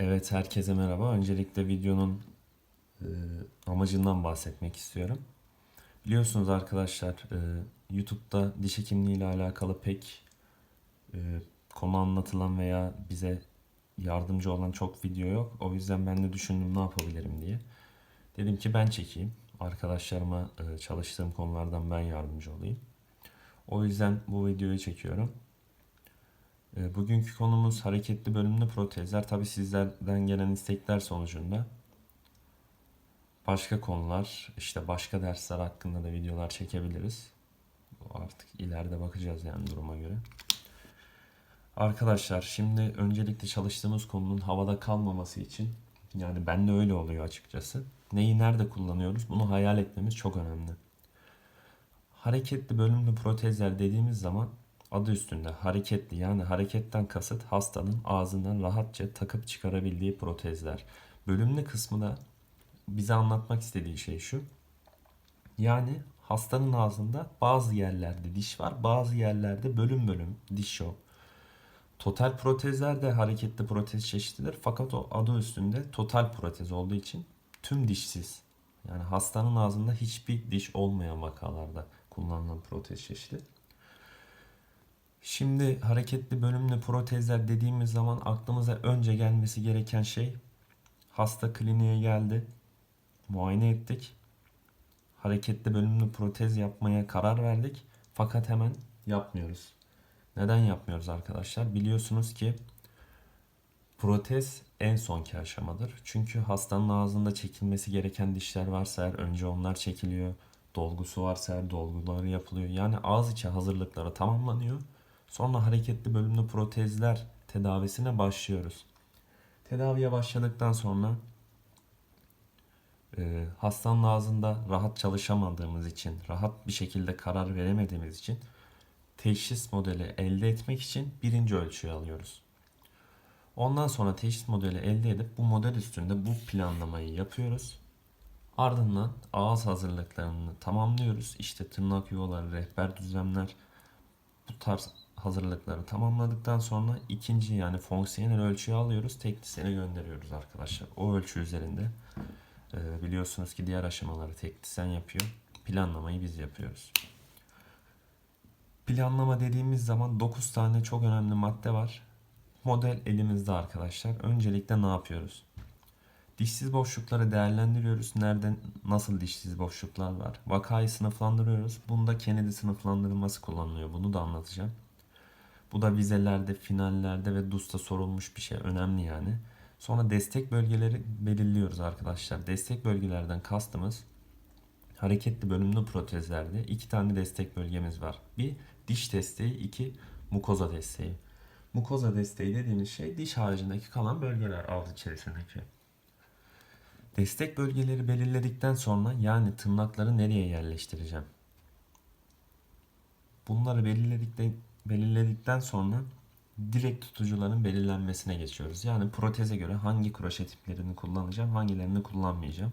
Evet herkese merhaba. Öncelikle videonun e, amacından bahsetmek istiyorum. Biliyorsunuz arkadaşlar e, YouTube'da diş hekimliği ile alakalı pek e, konu anlatılan veya bize yardımcı olan çok video yok. O yüzden ben de düşündüm ne yapabilirim diye. Dedim ki ben çekeyim. Arkadaşlarıma e, çalıştığım konulardan ben yardımcı olayım. O yüzden bu videoyu çekiyorum. E, Bugünkü konumuz hareketli bölümlü protezler. Tabi sizlerden gelen istekler sonucunda başka konular, işte başka dersler hakkında da videolar çekebiliriz. Artık ileride bakacağız yani duruma göre. Arkadaşlar şimdi öncelikle çalıştığımız konunun havada kalmaması için yani bende öyle oluyor açıkçası. Neyi nerede kullanıyoruz bunu hayal etmemiz çok önemli. Hareketli bölümlü protezler dediğimiz zaman adı üstünde hareketli yani hareketten kasıt hastanın ağzından rahatça takıp çıkarabildiği protezler. Bölümlü kısmı da bize anlatmak istediği şey şu. Yani hastanın ağzında bazı yerlerde diş var, bazı yerlerde bölüm bölüm diş yok. Total protezler de hareketli protez çeşididir. Fakat o adı üstünde total protez olduğu için tüm dişsiz. Yani hastanın ağzında hiçbir diş olmayan vakalarda kullanılan protez çeşidi. Şimdi hareketli bölümlü protezler dediğimiz zaman aklımıza önce gelmesi gereken şey hasta kliniğe geldi. Muayene ettik. Hareketli bölümlü protez yapmaya karar verdik. Fakat hemen yapmıyoruz. Neden yapmıyoruz arkadaşlar? Biliyorsunuz ki protez en sonki aşamadır. Çünkü hastanın ağzında çekilmesi gereken dişler varsa eğer önce onlar çekiliyor. Dolgusu varsa eğer dolguları yapılıyor. Yani ağız içi hazırlıkları tamamlanıyor. Sonra hareketli bölümlü protezler tedavisine başlıyoruz. Tedaviye başladıktan sonra e, hastanın ağzında rahat çalışamadığımız için, rahat bir şekilde karar veremediğimiz için teşhis modeli elde etmek için birinci ölçüyü alıyoruz. Ondan sonra teşhis modeli elde edip bu model üstünde bu planlamayı yapıyoruz. Ardından ağız hazırlıklarını tamamlıyoruz. İşte tırnak yuvaları, rehber düzlemler, bu tarz hazırlıkları tamamladıktan sonra ikinci yani fonksiyonel ölçüyü alıyoruz. Teknisyene gönderiyoruz arkadaşlar. O ölçü üzerinde e, biliyorsunuz ki diğer aşamaları teknisyen yapıyor. Planlamayı biz yapıyoruz. Planlama dediğimiz zaman 9 tane çok önemli madde var. Model elimizde arkadaşlar. Öncelikle ne yapıyoruz? Dişsiz boşlukları değerlendiriyoruz. Nereden nasıl dişsiz boşluklar var? Vakayı sınıflandırıyoruz. Bunda Kennedy sınıflandırılması kullanılıyor. Bunu da anlatacağım. Bu da vizelerde, finallerde ve DUS'ta sorulmuş bir şey. Önemli yani. Sonra destek bölgeleri belirliyoruz arkadaşlar. Destek bölgelerden kastımız hareketli bölümlü protezlerde iki tane destek bölgemiz var. Bir diş desteği, iki mukoza desteği. Mukoza desteği dediğimiz şey diş haricindeki kalan bölgeler ağız içerisindeki. Destek bölgeleri belirledikten sonra yani tırnakları nereye yerleştireceğim? Bunları belirledikten, belirledikten sonra direkt tutucuların belirlenmesine geçiyoruz. Yani proteze göre hangi kroşe tiplerini kullanacağım, hangilerini kullanmayacağım.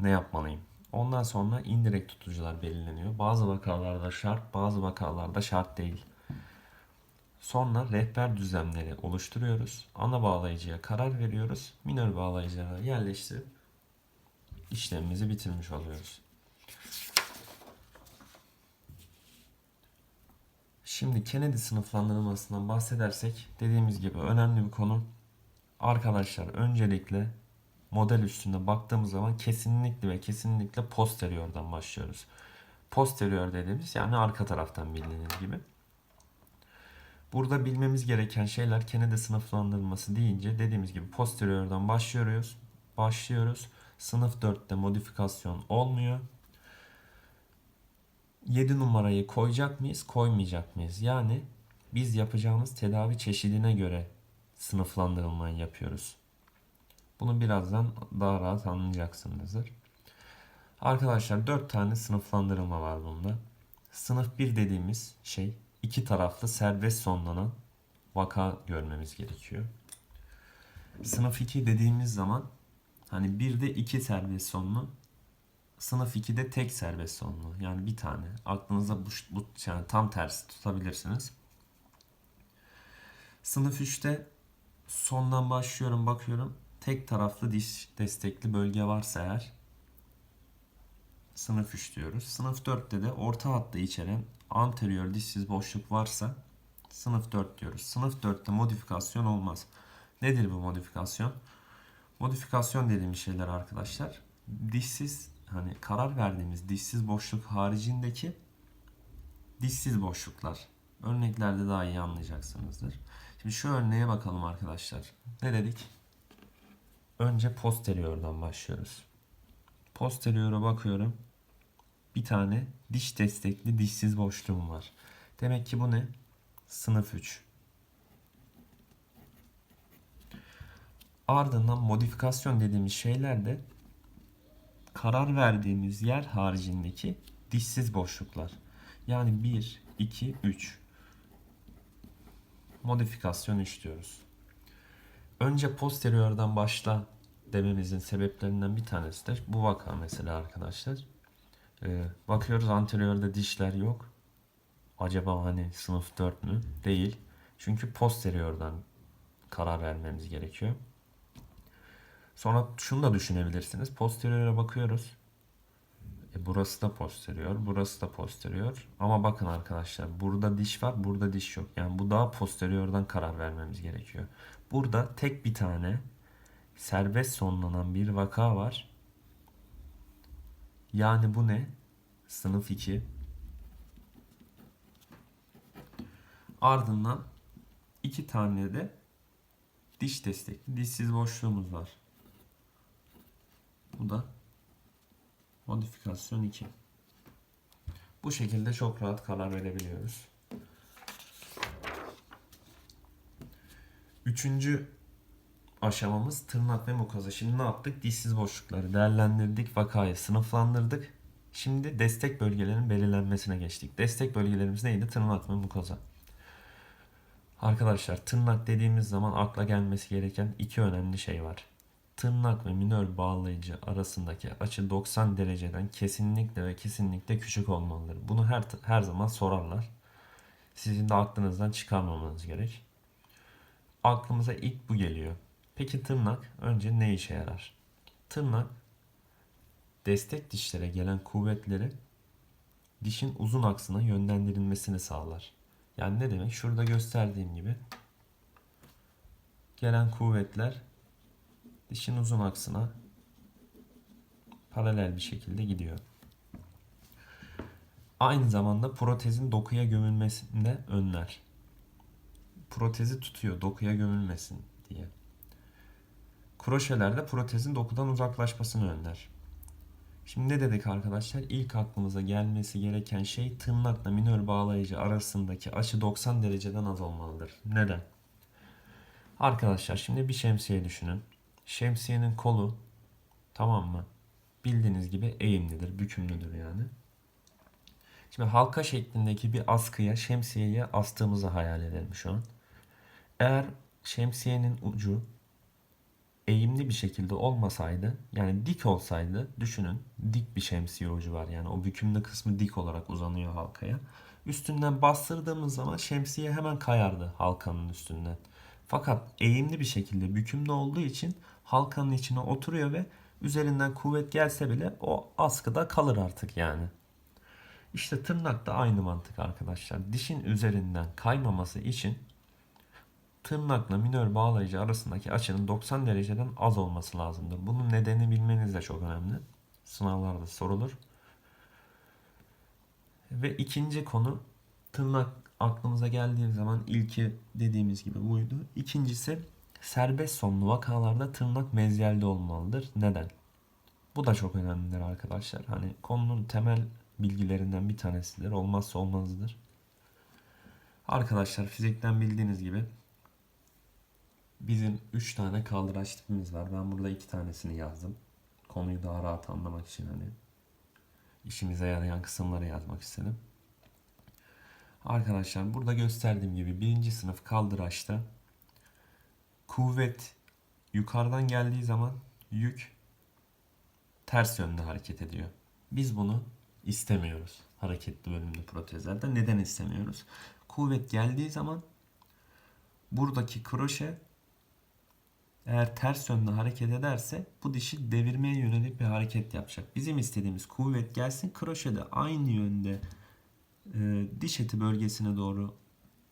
Ne yapmalıyım? Ondan sonra indirekt tutucular belirleniyor. Bazı vakalarda şart, bazı vakalarda şart değil. Sonra rehber düzlemleri oluşturuyoruz. Ana bağlayıcıya karar veriyoruz. Minör bağlayıcılara yerleştirip işlemimizi bitirmiş oluyoruz. Şimdi Kennedy sınıflandırılmasından bahsedersek dediğimiz gibi önemli bir konu. Arkadaşlar öncelikle model üstünde baktığımız zaman kesinlikle ve kesinlikle posteriordan başlıyoruz. Posterior dediğimiz yani arka taraftan bildiğiniz gibi. Burada bilmemiz gereken şeyler Kennedy sınıflandırılması deyince dediğimiz gibi posteriordan başlıyoruz. Başlıyoruz. Sınıf 4'te modifikasyon olmuyor. 7 numarayı koyacak mıyız, koymayacak mıyız? Yani biz yapacağımız tedavi çeşidine göre sınıflandırılmayı yapıyoruz. Bunu birazdan daha rahat anlayacaksınızdır. Arkadaşlar 4 tane sınıflandırılma var bunda. Sınıf 1 dediğimiz şey iki taraflı serbest sonlanan vaka görmemiz gerekiyor. Sınıf 2 dediğimiz zaman hani bir de iki serbest sonlu sınıf 2'de tek serbest sonlu. Yani bir tane. Aklınızda bu, bu yani tam tersi tutabilirsiniz. Sınıf 3'te Sondan başlıyorum bakıyorum. Tek taraflı diş destekli bölge varsa eğer sınıf 3 diyoruz. Sınıf 4'te de orta hattı içeren anterior dişsiz boşluk varsa sınıf 4 diyoruz. Sınıf 4'te modifikasyon olmaz. Nedir bu modifikasyon? Modifikasyon dediğimiz şeyler arkadaşlar dişsiz hani karar verdiğimiz dişsiz boşluk haricindeki dişsiz boşluklar. Örneklerde daha iyi anlayacaksınızdır. Şimdi şu örneğe bakalım arkadaşlar. Ne dedik? Önce posteriordan başlıyoruz. Posterior'a bakıyorum. Bir tane diş destekli dişsiz boşluğum var. Demek ki bu ne? Sınıf 3. Ardından modifikasyon dediğimiz şeyler de karar verdiğimiz yer haricindeki dişsiz boşluklar. Yani 1, 2, 3. Modifikasyon 3 diyoruz. Önce posteriordan başla dememizin sebeplerinden bir tanesi de bu vaka mesela arkadaşlar. Ee, bakıyoruz anteriorda dişler yok. Acaba hani sınıf 4 mü? Değil. Çünkü posteriordan karar vermemiz gerekiyor. Sonra şunu da düşünebilirsiniz. Posterior'a bakıyoruz. E burası da posterior, burası da posterior. Ama bakın arkadaşlar burada diş var, burada diş yok. Yani bu daha posteriordan karar vermemiz gerekiyor. Burada tek bir tane serbest sonlanan bir vaka var. Yani bu ne? Sınıf 2. Ardından iki tane de diş destekli dişsiz boşluğumuz var. Bu da modifikasyon 2. Bu şekilde çok rahat karar verebiliyoruz. Üçüncü aşamamız tırnak ve mukoza. Şimdi ne yaptık? Dişsiz boşlukları değerlendirdik, vakayı sınıflandırdık. Şimdi destek bölgelerinin belirlenmesine geçtik. Destek bölgelerimiz neydi? Tırnak ve mukoza. Arkadaşlar tırnak dediğimiz zaman akla gelmesi gereken iki önemli şey var. Tırnak ve minör bağlayıcı arasındaki açı 90 dereceden kesinlikle ve kesinlikle küçük olmalıdır. Bunu her her zaman sorarlar. Sizin de aklınızdan çıkarmamanız gerek. Aklımıza ilk bu geliyor. Peki tırnak önce ne işe yarar? Tırnak destek dişlere gelen kuvvetleri dişin uzun aksına yönlendirilmesini sağlar. Yani ne demek? Şurada gösterdiğim gibi gelen kuvvetler dişin uzun aksına paralel bir şekilde gidiyor. Aynı zamanda protezin dokuya gömülmesini önler. Protezi tutuyor dokuya gömülmesin diye. Kroşeler de protezin dokudan uzaklaşmasını önler. Şimdi ne dedik arkadaşlar? İlk aklımıza gelmesi gereken şey tırnakla minör bağlayıcı arasındaki açı 90 dereceden az olmalıdır. Neden? Arkadaşlar şimdi bir şemsiye düşünün. Şemsiyenin kolu tamam mı? Bildiğiniz gibi eğimlidir, bükümlüdür yani. Şimdi halka şeklindeki bir askıya şemsiyeye astığımızı hayal edelim şu an. Eğer şemsiyenin ucu eğimli bir şekilde olmasaydı yani dik olsaydı düşünün dik bir şemsiye ucu var yani o bükümlü kısmı dik olarak uzanıyor halkaya. Üstünden bastırdığımız zaman şemsiye hemen kayardı halkanın üstünden. Fakat eğimli bir şekilde bükümlü olduğu için halkanın içine oturuyor ve üzerinden kuvvet gelse bile o askıda kalır artık yani. İşte tırnak da aynı mantık arkadaşlar. Dişin üzerinden kaymaması için tırnakla minör bağlayıcı arasındaki açının 90 dereceden az olması lazımdır. Bunun nedeni bilmeniz de çok önemli. Sınavlarda sorulur. Ve ikinci konu tırnak aklımıza geldiği zaman ilki dediğimiz gibi buydu. İkincisi serbest sonlu vakalarda tırnak mezyelde olmalıdır. Neden? Bu da çok önemlidir arkadaşlar. Hani konunun temel bilgilerinden bir tanesidir. Olmazsa olmazdır. Arkadaşlar fizikten bildiğiniz gibi bizim 3 tane kaldıraç tipimiz var. Ben burada 2 tanesini yazdım. Konuyu daha rahat anlamak için hani işimize yarayan kısımları yazmak istedim. Arkadaşlar burada gösterdiğim gibi birinci sınıf kaldıraçta kuvvet yukarıdan geldiği zaman yük ters yönde hareket ediyor. Biz bunu istemiyoruz hareketli bölümlü protezlerde. Neden istemiyoruz? Kuvvet geldiği zaman buradaki kroşe eğer ters yönde hareket ederse bu dişi devirmeye yönelik bir hareket yapacak. Bizim istediğimiz kuvvet gelsin kroşede aynı yönde e, diş eti bölgesine doğru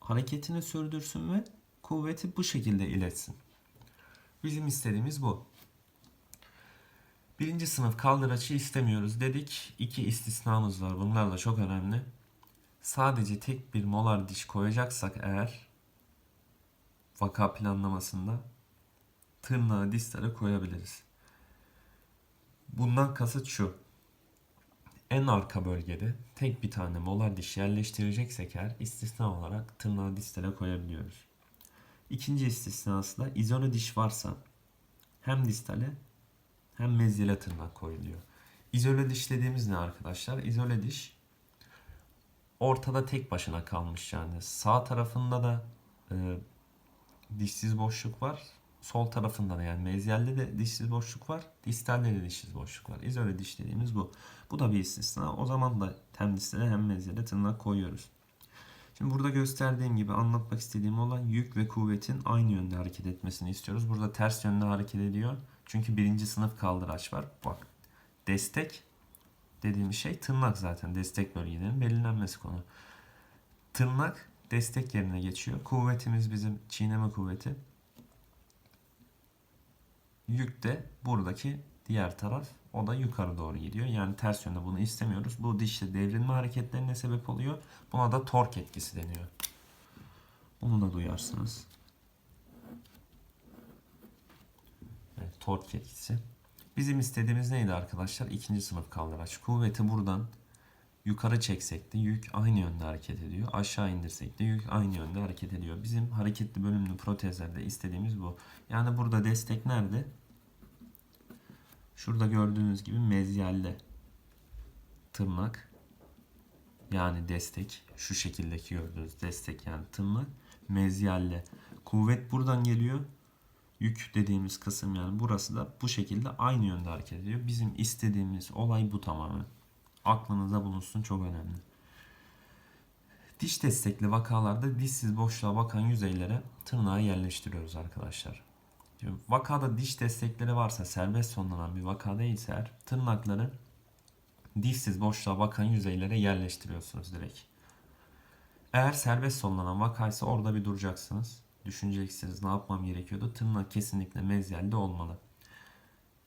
hareketini sürdürsün ve kuvveti bu şekilde iletsin. Bizim istediğimiz bu. Birinci sınıf kaldıraçı istemiyoruz dedik. İki istisnamız var. Bunlar da çok önemli. Sadece tek bir molar diş koyacaksak eğer vaka planlamasında tırnağı distale koyabiliriz. Bundan kasıt şu. En arka bölgede tek bir tane molar diş yerleştireceksek eğer istisna olarak tırnağı distale koyabiliyoruz. İkinci istisnası da izole diş varsa hem distale hem mezyale tırnak koyuluyor. İzole diş dediğimiz ne arkadaşlar? İzole diş ortada tek başına kalmış yani. Sağ tarafında da e, dişsiz boşluk var. Sol tarafında da yani mezyalde de dişsiz boşluk var. Distalde de dişsiz boşluk var. İzole diş dediğimiz bu. Bu da bir istisna. O zaman da hem distale hem mezyale tırnak koyuyoruz. Şimdi burada gösterdiğim gibi anlatmak istediğim olan yük ve kuvvetin aynı yönde hareket etmesini istiyoruz. Burada ters yönde hareket ediyor. Çünkü birinci sınıf kaldıraç var. Bak destek dediğimiz şey tırnak zaten. Destek bölgelerinin belirlenmesi konu. Tırnak destek yerine geçiyor. Kuvvetimiz bizim çiğneme kuvveti. Yük de buradaki diğer taraf. O da yukarı doğru gidiyor. Yani ters yönde bunu istemiyoruz. Bu dişte devrilme hareketlerine sebep oluyor. Buna da tork etkisi deniyor. Bunu da duyarsınız. Evet, tork etkisi. Bizim istediğimiz neydi arkadaşlar? İkinci sınıf kaldıraç. Kuvveti buradan yukarı çeksek de yük aynı yönde hareket ediyor. Aşağı indirsek de yük aynı yönde hareket ediyor. Bizim hareketli bölümlü protezlerde istediğimiz bu. Yani burada destek nerede? Şurada gördüğünüz gibi mezyalle tırnak yani destek şu şekildeki gördüğünüz destek yani tırnak mezyalle kuvvet buradan geliyor yük dediğimiz kısım yani burası da bu şekilde aynı yönde hareket ediyor. Bizim istediğimiz olay bu tamamen. Aklınıza bulunsun çok önemli. Diş destekli vakalarda dişsiz boşluğa bakan yüzeylere tırnağı yerleştiriyoruz arkadaşlar. Vakada diş destekleri varsa serbest sonlanan bir vaka değilse eğer tırnakları dişsiz boşluğa bakan yüzeylere yerleştiriyorsunuz direkt. Eğer serbest sonlanan vakaysa orada bir duracaksınız. Düşüneceksiniz ne yapmam gerekiyordu. Tırnak kesinlikle mezyalde olmalı.